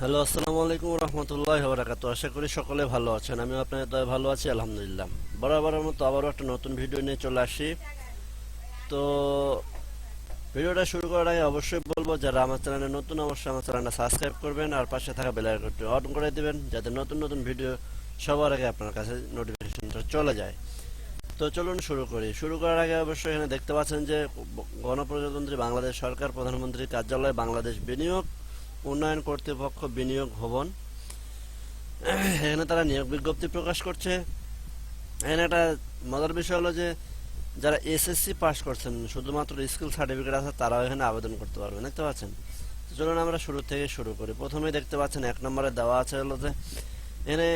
Hello, আসসালামু আলাইকুম রহমতুল্লাহ বারাকাত আশা করি সকলে ভালো আছেন আমি আপনাদের দয় ভালো আছি, আলহামদুলিল্লাহ। বরাবরের মতো আবারও একটা নতুন ভিডিও নিয়ে চলে আসি। তো ভিডিওটা শুরু করার আগে অবশ্যই বলব, যারা আমার চ্যানেলে নতুন, অবশ্যই আমার চ্যানেলটা সাবস্ক্রাইব করবেন আর পাশে থাকা বেল আইকনটি অন করে দিবেন, যাতে নতুন নতুন ভিডিও সবার আগে আপনার কাছে নোটিফিকেশনটা চলে যায়। তো চলুন শুরু করি। শুরু করার আগে অবশ্যই এখানে দেখতে পাচ্ছেন যে গণপ্রজাতন্ত্রী বাংলাদেশ সরকার, প্রধানমন্ত্রীর কার্যালয় বাংলাদেশ বিনিয়োগ। উন্নয়ন কর্তৃপক্ষ বিনিয়োগ ভবন। এখানে তারা নিয়োগ বিজ্ঞপ্তি প্রকাশ করছে। এখানে একটা মজার বিষয় হলো যে, যারা এসএসসি পাস করছেন, শুধুমাত্র স্কুল সার্টিফিকেট আছে, তারাও এখানে আবেদন করতে পারবেন, দেখতে পাচ্ছেন? চলুন আমরা শুরু থেকে শুরু করি। প্রথমেই দেখতে পাচ্ছেন, এক নম্বরে দেওয়া আছে হলো যে, এখানে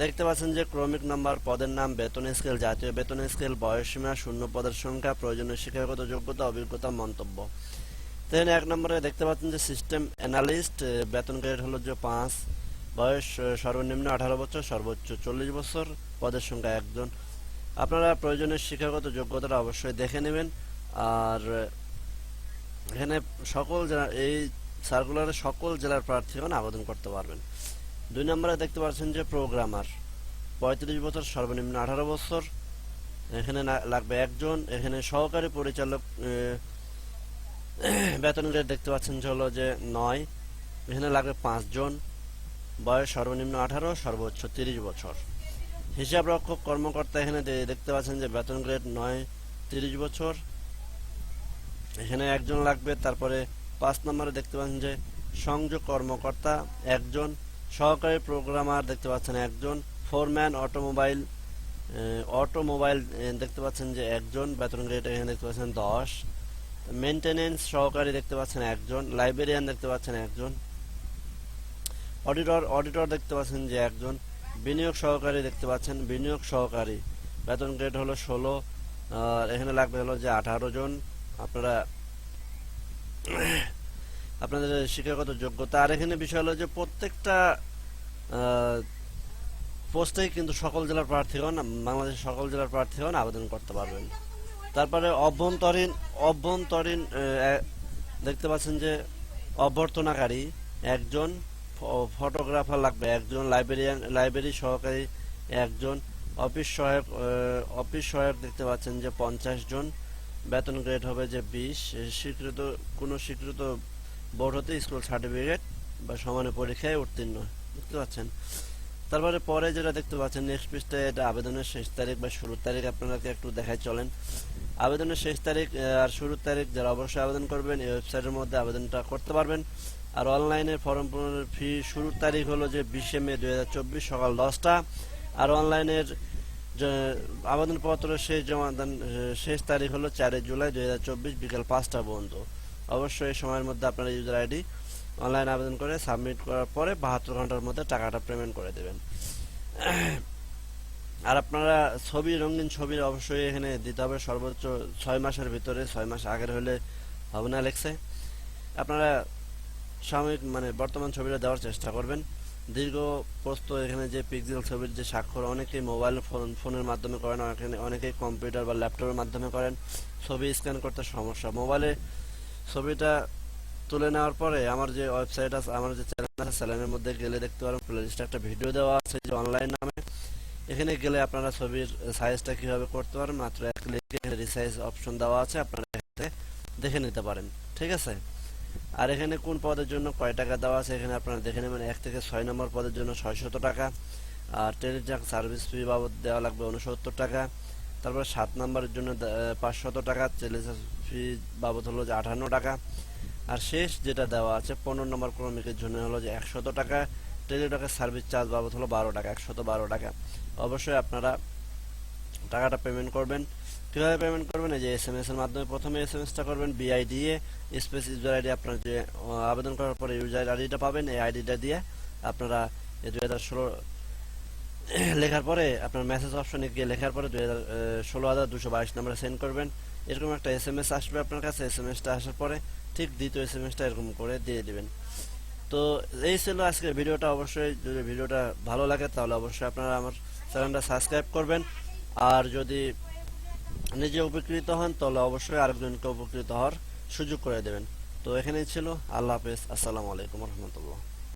দেখতে পাচ্ছেন যে, ক্রমিক নাম্বার পদের নাম, বেতন স্কেল, জাতীয় বেতন স্কেল বয়সসীমা শূন্য পদের সংখ্যা, প্রয়োজনীয় শিক্ষাগত যোগ্যতা, অভিজ্ঞতা, মন্তব্য। দেন এক নম্বরে দেখতে পাচ্ছেন যে সিস্টেম অ্যানালিস্ট বেতন গ্রেড হলো যে পাঁচ, বয়স সর্বনিম্ন আঠারো বছর, সর্বোচ্চ চল্লিশ বছর, পদের সংখ্যা একজন। আপনারা প্রয়োজনীয় শিক্ষাগত যোগ্যতাটা অবশ্যই দেখে নেবেন। আর এখানে সকল এই সার্কুলারে সকল জেলার প্রার্থীগণ আবেদন করতে পারবেন। দুই নম্বরে দেখতে পাচ্ছেন যে প্রোগ্রামার পঁয়ত্রিশ বছর, সর্বনিম্ন আঠারো বছর, এখানে লাগবে একজন, এখানে সহকারী পরিচালক বেতন গ্রেড দেখতে পাচ্ছেন যে হলো যে নয়, এখানে লাগবে পাঁচজন, বয়স সর্বনিম্ন আঠারো, সর্বোচ্চ তিরিশ বছর। হিসাব রক্ষক কর্মকর্তা এখানে দেখতে পাচ্ছেন যে বেতন গ্রেড নয়, তিরিশ বছর। এখানে একজন লাগবে, তারপরে পাঁচ নম্বরে দেখতে পাচ্ছেন যে সংযোগ কর্মকর্তা একজন, সহকারী প্রোগ্রামার দেখতে পাচ্ছেন একজন, ফোরম্যান অটোমোবাইল অটোমোবাইল দেখতে পাচ্ছেন যে একজন, বেতন গ্রেড এখানে দেখতে পাচ্ছেন দশ। মেনটেনেন্স সহকারী দেখতে পাচ্ছেন একজন লাইব্রেরিয়ান দেখতে পাচ্ছেন একজন অডিটর অডিটর দেখতে পাচ্ছেন যে একজন, বিনিয়োগ সহকারী দেখতে পাচ্ছেন, বিনিয়োগ সহকারী। বেতন গ্রেড হলো ষোলো এখানে লাগবে হলো যে আঠারো জন। আপনারা, আপনাদের শিক্ষাগত যোগ্যতা। আর এখানে বিষয় হলো যে প্রত্যেকটা পোস্টেই কিন্তু সকল জেলার প্রার্থীগণ, বাংলাদেশের সকল জেলার প্রার্থীগণ আবেদন করতে পারবেন। তারপরে অভ্যন্তরীণ অভ্যন্তরীণ দেখতে পাচ্ছেন যে অভ্যর্থনাকারী একজন ফটোগ্রাফার লাগবে, একজন লাইব্রেরিয়ান, লাইব্রেরি সহকারী একজন, অফিস সহায়ক অফিস সহায়ক দেখতে পাচ্ছেন যে পঞ্চাশ জন, বেতন গ্রেড হবে যে বিশ স্বীকৃত, কোনো স্বীকৃত বোর্ড হতে স্কুল সার্টিফিকেট বা সমানে পরীক্ষায় উত্তীর্ণ, দেখতে পাচ্ছেন। তারপরে পরে যেটা দেখতে পাচ্ছেন নেক্সট পৃষ্ঠায় এটা আবেদনের শেষ তারিখ বা শুরুর তারিখ আপনারা একটু দেখাই চলেন। আবেদনের শেষ তারিখ আর শুরুর তারিখ যারা অবশ্যই আবেদন করবেন, এই ওয়েবসাইটের মধ্যে আবেদনটা করতে পারবেন। আর অনলাইনে ফর্ম পূরণের ফি শুরুর তারিখ হলো যে বিশে মে দু হাজার চব্বিশ সকাল দশটা। আর অনলাইনের আবেদনপত্রের শেষ জমাদান শেষ তারিখ হলো চারই জুলাই দুই বিকাল পাঁচটা পর্যন্ত। অবশ্যই এই সময়ের মধ্যে আপনার ইউজার আইডি অনলাইন আবেদন করে সাবমিট করার পরে বাহাত্তর ঘণ্টার মধ্যে টাকাটা পেমেন্ট করে দেবেন। আর আপনারা ছবি, রঙিন ছবি অবশ্যই এখানে দিতে হবে, সর্বোচ্চ ছয় মাসের ভিতরে, ছয় মাস আগের হলে হবে না লেখছে। আপনারা সাময়িক মানে বর্তমান ছবিটা দেওয়ার চেষ্টা করবেন। দীর্ঘ প্রস্ত এখানে যে পিক্সেল ছবির যে স্বাক্ষর, অনেকেই মোবাইল ফোন ফোনের মাধ্যমে করেন অনেকেই কম্পিউটার বা ল্যাপটপের মাধ্যমে করেন। ছবি স্ক্যান করতে সমস্যা। মোবাইলে ছবিটা তুলে নেওয়ার পরে আমার যে ওয়েবসাইট আছে, আমার যে চ্যানেল আছে চ্যানেলের মধ্যে গেলে দেখতে পারেন প্লেলিস্টে একটা ভিডিও দেওয়া আছে যে অনলাইন নামে। এখানে গেলে আপনারা ছবির সাইজটা কীভাবে করতে পারেন, মাত্র এক ক্লিকে রিসাইজ অপশন দেওয়া আছে, আপনারা এখানে দেখে নিতে পারেন, ঠিক আছে? আর এখানে কোন পদের জন্য কয় টাকা দেওয়া আছে, এখানে আপনারা দেখে নেবেন, এক থেকে ছয় নম্বর পদের জন্য ছয়শত টাকা, আর টেলিজাক সার্ভিস ফি বাবদ দেওয়া লাগবে উনসত্তর টাকা, তারপর সাত নম্বরের জন্য পাঁচশত টাকা টেলিজাক ফি বাবদ হলো যে আঠান্ন টাকা, আর শেষ যেটা দেওয়া আছে, পনেরো নম্বর ক্রমিকের জন্য হলো যে একশত টাকা টেলিটকের সার্ভিস চার্জ বাবদ হলো বারো টাকা, একশত বারো টাকা। অবশ্যই আপনারা টাকাটা পেমেন্ট করবেন। কীভাবে পেমেন্ট করবেন? এই যে এস এম এস এর মাধ্যমে প্রথমে এস এম এসটা করবেন বিআইডিএ স্পেস ইউজার আইডি আপনার যে আবেদন করার পরে ইউজার আইডিটা পাবেন, এই আইডিটা দিয়ে আপনারা দুই হাজার ষোলো লেখার পরে আপনার মেসেজ অপশনে গিয়ে লেখার পরে দুই হাজার ষোলো হাজার দুশো বাইশ নম্বরে সেন্ড করবেন। এরকম একটা এস এম এস আসবে আপনার কাছে এস এম এসটা আসার পরে ঠিক দ্বিতীয় এস এম এসটা এরকম করে দিয়ে দিবেন। তো এই ছিল আজকের ভিডিওটা। অবশ্যই যদি ভিডিওটা ভালো লাগে, তাহলে অবশ্যই আপনারা আমার চ্যানেলটা সাবস্ক্রাইব করবেন। আর যদি নিজে উপকৃত হন, তাহলে অবশ্যই আরেকজনকে উপকৃত হওয়ার সুযোগ করে দেবেন। তো এখানেই ছিল। আল্লাহ হাফেজ। আসসালামু আলাইকুম রহমতুল্লাহ।